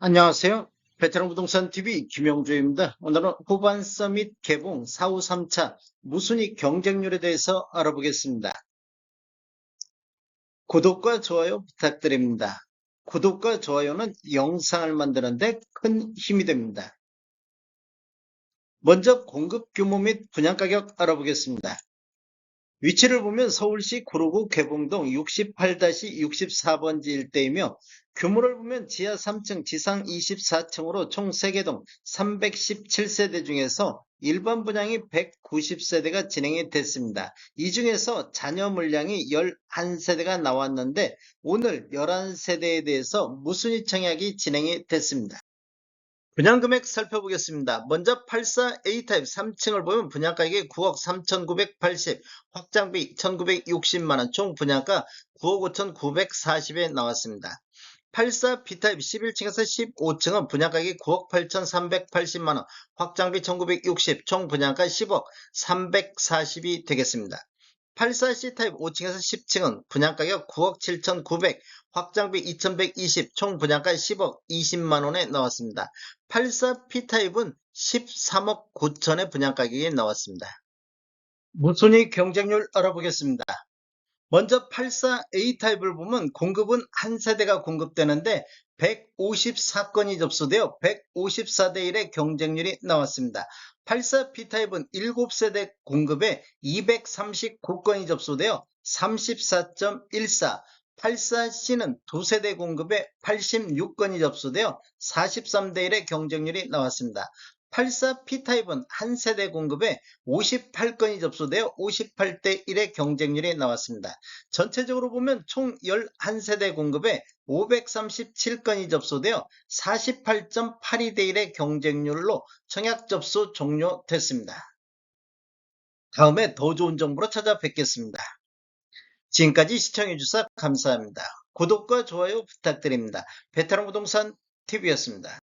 안녕하세요. 베테랑 부동산 TV 김영주입니다. 오늘은 후반 서밋 개봉 4, 5, 3차 무순위 경쟁률에 대해서 알아보겠습니다. 구독과 좋아요 부탁드립니다. 구독과 좋아요는 영상을 만드는데 큰 힘이 됩니다. 먼저 공급 규모 및 분양 가격 알아보겠습니다. 위치를 보면 서울시 구로구 개봉동 68-64번지 일대이며 규모를 보면 지하 3층, 지상 24층으로 총 3개 동 317세대 중에서 일반 분양이 190세대가 진행이 됐습니다. 이 중에서 잔여 물량이 11세대가 나왔는데 오늘 11세대에 대해서 무순위 청약이 진행이 됐습니다. 분양 금액 살펴보겠습니다. 먼저 84A 타입 3층을 보면 분양가격이 9억 3,980, 확장비 1,960만원, 총 분양가 9억 5,940에 나왔습니다. 84B 타입 11층에서 15층은 분양가격이 9억 8,380만원, 확장비 1,960, 총 분양가 10억 340이 되겠습니다. 84C 타입 5층에서 10층은 분양가격 9억 7,900, 확장비 2,120, 총 분양가 10억 20만원에 나왔습니다. 84P 타입은 13억 9천의 분양가격이 나왔습니다. 무순위 경쟁률 알아보겠습니다. 먼저 84A 타입을 보면 공급은 한 세대가 공급되는데 154건이 접수되어 154대 1의 경쟁률이 나왔습니다. 84B 타입은 7세대 공급에 239건이 접수되어 34.14, 84C는 두세대 공급에 86건이 접수되어 43대 1의 경쟁률이 나왔습니다. 84P 타입은 한 세대 공급에 58건이 접수되어 58대 1의 경쟁률이 나왔습니다. 전체적으로 보면 총 11세대 공급에 537건이 접수되어 48.82대 1의 경쟁률로 청약 접수 종료됐습니다. 다음에 더 좋은 정보로 찾아뵙겠습니다. 지금까지 시청해주셔서 감사합니다. 구독과 좋아요 부탁드립니다. 베테랑 부동산 TV였습니다.